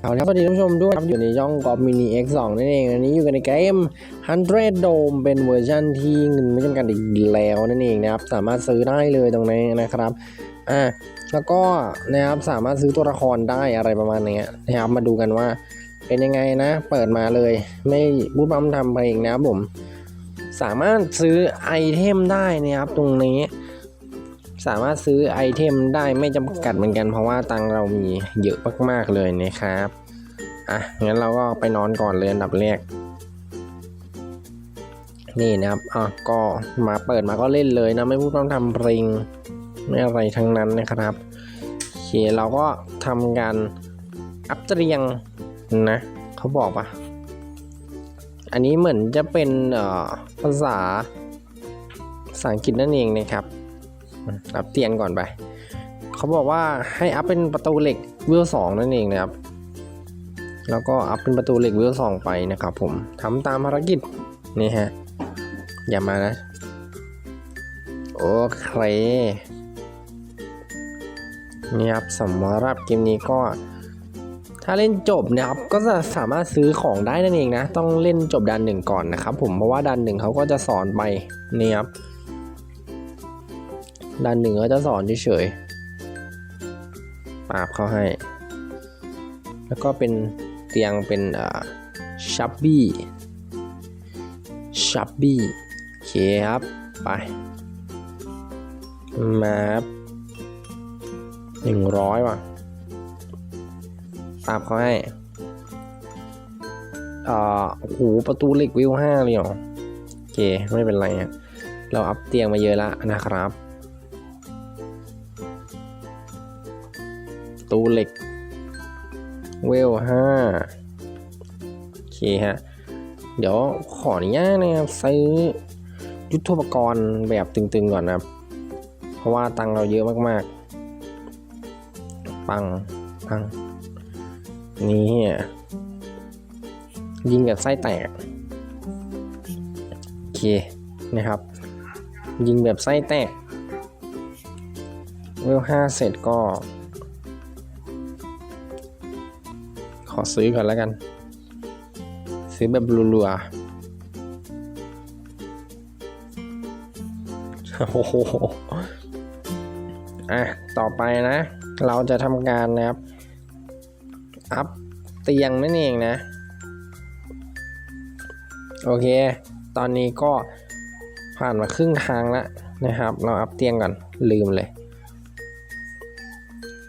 เอาละครับสวัสดีท่านผู้ชมด้วยครับอยู่ในช่องกอล์ฟมินิ X2 นั่นเอง อันนี้อยู่กันในเกม 100 Dome เป็นเวอร์ชันที่เงินไม่จำกัดอีกแล้วนั่นเองนะครับ สามารถซื้อได้เลยตรงนี้นะครับ อ่า แล้วก็นะครับสามารถซื้อตัวละครได้อะไรประมาณนี้นะครับมาดูกันว่าเป็นยังไงนะ เปิดมาเลย ไม่บูบัมทำเพลงนะครับผม สามารถซื้อไอเทมได้นะครับตรงนี้ สามารถซื้อไอเทมได้ไม่จำกัดเหมือนกัน เพราะว่าตังเรามีเยอะมากๆเลยนะครับอะงั้นเราก็ไปนอนก่อนเลยอันดับแรกนี่นะครับอะก็มาเปิดมาก็เล่นเลยนะไม่พูดต้องทำเพลงไม่อะไรทั้งนั้นนะครับโอเคเราก็ทำการอัพเตรียงนะเขาบอกปะอันนี้เหมือนจะเป็นภาษาภาษาอังกฤษนั่นเองนะครับ อัพเตียงก่อนไป เขาบอกว่าให้อัพเป็นประตูเหล็กวิวสองนั่นเองนะครับ แล้วก็อัพเป็นประตูเหล็กวิวสองไปนะครับ ผมทำตามภารกิจนี่ฮะ อย่ามานะ โอเคนี่ครับสำหรับเกมนี้ก็ถ้าเล่นจบนะครับก็จะสามารถซื้อของได้นั่นเองนะ ต้องเล่นจบดันหนึ่งก่อนนะครับผมเพราะว่าดันหนึ่งเขาก็จะสอนไปนี่ครับ ด้านหนึ่งก็จะสอนเฉยๆปาบเขาให้ แล้วก็เป็นเตียงเป็นอ่าชับบี้ชับบี้โอเคครับ ไปมาครับหนึ่งร้อยว่ะปาบเขาให้อ่าโอ้โหประตูเหล็กวิวห้าเลยเหรอ โอเค ไม่เป็นไร เราอัพเตียงมาเยอะแล้วนะครับ ตูเหล็ก เวลห้าโอเคฮะ เดี๋ยวขออนุญาตนะครับซื้อยุทธปกรณ์แบบตึงๆก่อนนะครับ เพราะว่าตังเราเยอะมากๆ ปัง ปัง นี่ยิงกับไส้แตก โอเค นะครับ ยิงแบบไส้แตกเวลห้าเสร็จก็ อซื้อก่อนแล้วกัน ซื้อแบบรัวๆโอ้โหอะ ต่อไปนะ เราจะทำการนะครับ อัพเตียงนั่นเองนะ โอเค ตอนนี้ก็ผ่านมาครึ่งทางแล้วนะครับ เราอัพเตียงก่อน ลืมเลย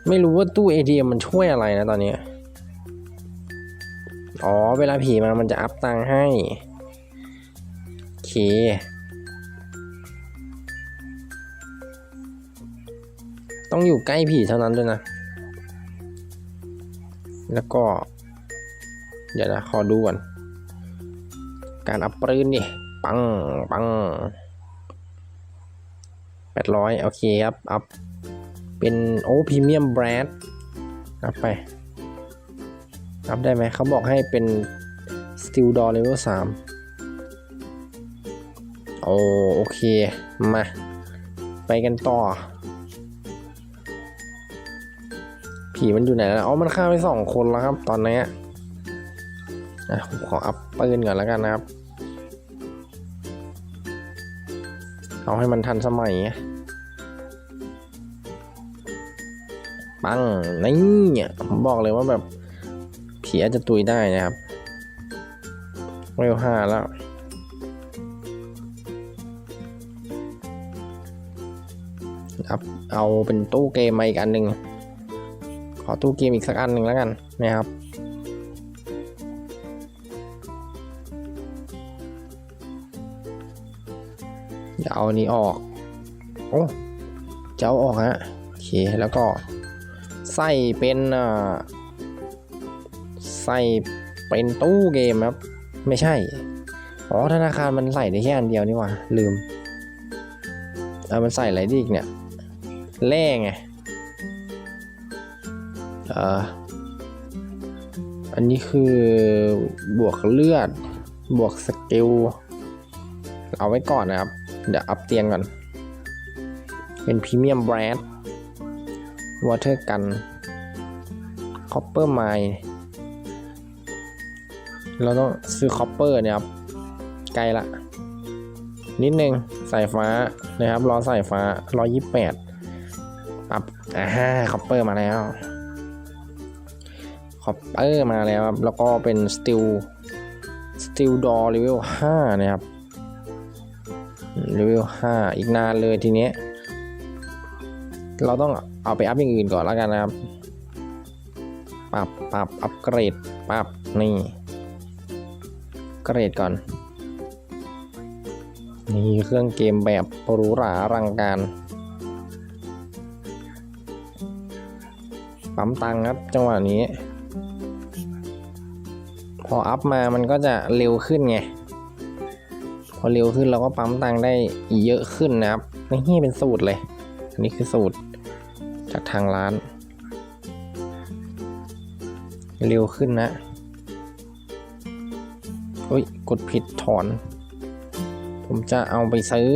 ไม่รู้ว่าตู้ ATM มันช่วยอะไรนะตอนนี้ อ๋อ เวลาผีมามันจะอัพตังให้ โอเค ต้องอยู่ใกล้ผีเท่านั้นด้วยนะ แล้วก็ เดี๋ยวนะ ขอดูก่อน การอัพปืนนี่ ปัง ปังแปดร้อยโอเคครับ อัพ เป็นโอ้พรีเมียมแบรนด์อัพไป อัพได้ไหมเขาบอกให้เป็น Steel Door Level 3โอโอเค มา ไปกันต่อ ผีมันอยู่ไหนแล้วอ๋อมันฆ่าไปสองคนแล้วครับ ตอนนี้อะผมขออัพปืนก่อนแล้วกันนะครับ เอาให้มันทันสมัยปังนี่ผมบอกเลยว่าแบบ ถีอาจจะตุยได้นะครับเวลห้าแล้วครับเอาเป็นตู้เกมมาอีกอันหนึ่งขอตู้เกมอีกสักอันหนึ่งแล้วกันนะครับจะเอานี้ออก โอ้จะเอาออกฮะ โอเค แล้วก็ใส่เป็นอ่า ใส่เป็นตู้เกมครับ ไม่ใช่ อ๋อธนาคารมันใส่ได้แค่อันเดียวนี่ว่าลืมเออมันใส่อะไรด้อีกเนี่ยแร่ไงเอออันนี้คือบวกเลือด บวกสกิล เอาไว้ก่อนนะครับ เดี๋ยวอัพเตียงก่อน เป็นพรีเมียมแบรนด์วอเตอร์กันคอปเปอร์ไม เราต้องซื้อคอปเปอร์เนี่ยครับไกลละ นิดนึงสายฟ้านะครับรอสายฟ้า128ปรับอ่าฮะคอปเปอร์มาแล้วคอปเปอร์มาแล้วครับแล้วก็เป็นสติลสติลดอเลเวล5นะครับเลเวลห้าอีกนานเลยทีเนี้ยเราต้องเอาไปอัพอย่างอื่นก่อนแล้วกันนะครับ ปรับปรับอัปเกรด ปรับนี่ เกรดก่อน นี่เครื่องเกมแบบหรูหราอลังการ ปั๊มตังครับจังหวะนี้ พออัพมามันก็จะเร็วขึ้นไง พอเร็วขึ้นเราก็ปั๊มตังได้เยอะขึ้นนะครับนี่เป็นสูตรเลย อันนี้คือสูตรจากทางร้าน เร็วขึ้นนะ กดผิดถอน ผมจะเอาไปซื้อ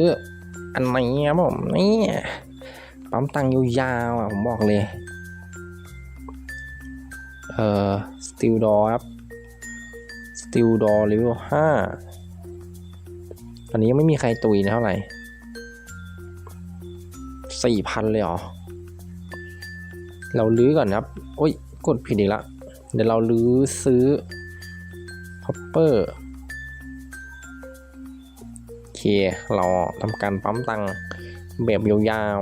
อันไหนครับผมนี่ปั๊มตังค์ยาวๆอะผมบอกเลย เอ่อสติลดอครับสติลดอเลเวลห้าตอนนี้ยังไม่มีใครตุยนะเท่าไหร่สี่พันเลยเหรอ เราลื้อก่อนนะครับ โอ้ย กดผิดอีกละ เดี๋ยวเราลื้อซื้อพอปเปอร์ เคเราทำการปั๊มตังค์แบบยาว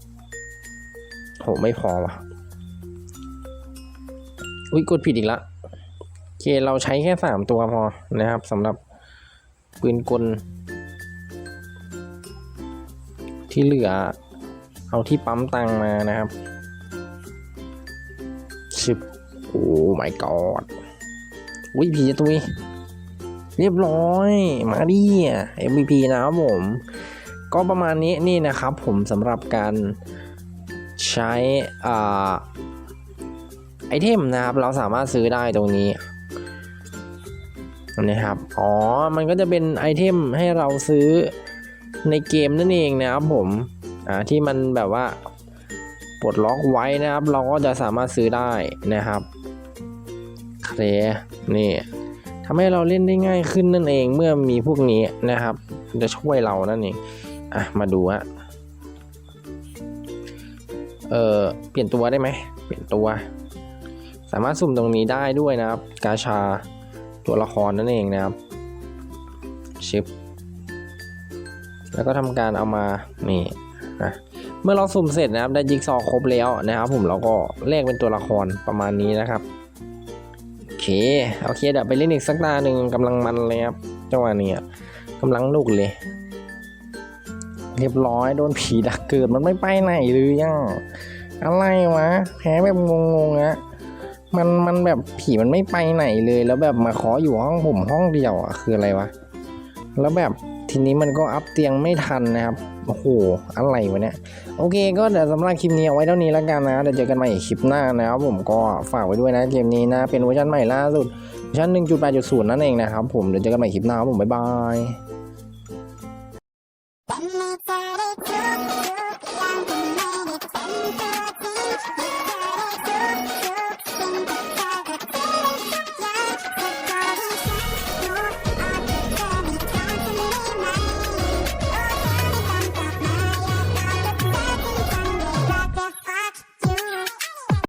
ๆโหไม่พอว่ะอุ้ยกดผิดอีกละโอเคเราใช้แค่สามตัวพอนะครับสำหรับปืนกล ที่เหลือ เอาที่ปั๊มตังมานะครับชิบโอ้ my god วิผีจะตุย เรียบร้อย มาดิ MVP นะครับผม ก็ประมาณนี้นี่นะครับผมสำหรับการใช้อ่าไอเทมนะครับ เราสามารถซื้อได้ตรงนี้นะครับ อ๋อ มันก็จะเป็นไอเทมให้เราซื้อในเกมนั่นเองนะครับผม อ่า ที่มันแบบว่าปลดล็อกไว้นะครับ เราก็จะสามารถซื้อได้นะครับเคลนี่ ทำให้เราเล่นได้ง่ายขึ้นนั่นเองเมื่อมีพวกนี้นะครับ จะช่วยเรานั่นเองอะมาดูฮะเออเปลี่ยนตัวได้ไหมเปลี่ยนตัว สามารถสุ่มตรงนี้ได้ด้วยนะครับ กาชาตัวละครนั่นเองนะครับชิปแล้วก็ทำการเอามานี่นะเมื่อเราสุ่มเสร็จนะครับได้จิ๊กซอครบแล้วนะครับ ผมเราก็แลกเป็นตัวละครประมาณนี้นะครับ เค โอเคเดี๋ยวไปเล่นอีกสักตาหนึ่งกำลังมันเลยครับจังหวะนี้กำลังนุกเลย เรียบร้อยโดนผีดักเกิดมันไม่ไปไหนเลยย่างอะไรวะ แพ้แบบงงๆอะมันมันแบบผีมันไม่ไปไหนเลย แล้วแบบมาขออยู่ห้องผมห้องเดียวอะคืออะไรวะ แล้วแบบ ทีนี้มันก็อัพเตียงไม่ทันนะครับโอ้โหอะไรวะเนี่ยโอเค ก็เดี๋ยวสำหรับคลิปนี้เอาไว้เท่านี้แล้วกันนะเดี๋ยวเจอกันใหม่อีกคลิปหน้านะครับผมก็ฝากไว้ด้วยนะเกมนี้นะเป็นเวอร์ชันใหม่ล่าสุดเวอร์ชัน1.8.0 นั่นเองนะครับผมเดี๋ยวเจอกันใหม่คลิปหน้าครับผมบ๊ายบาย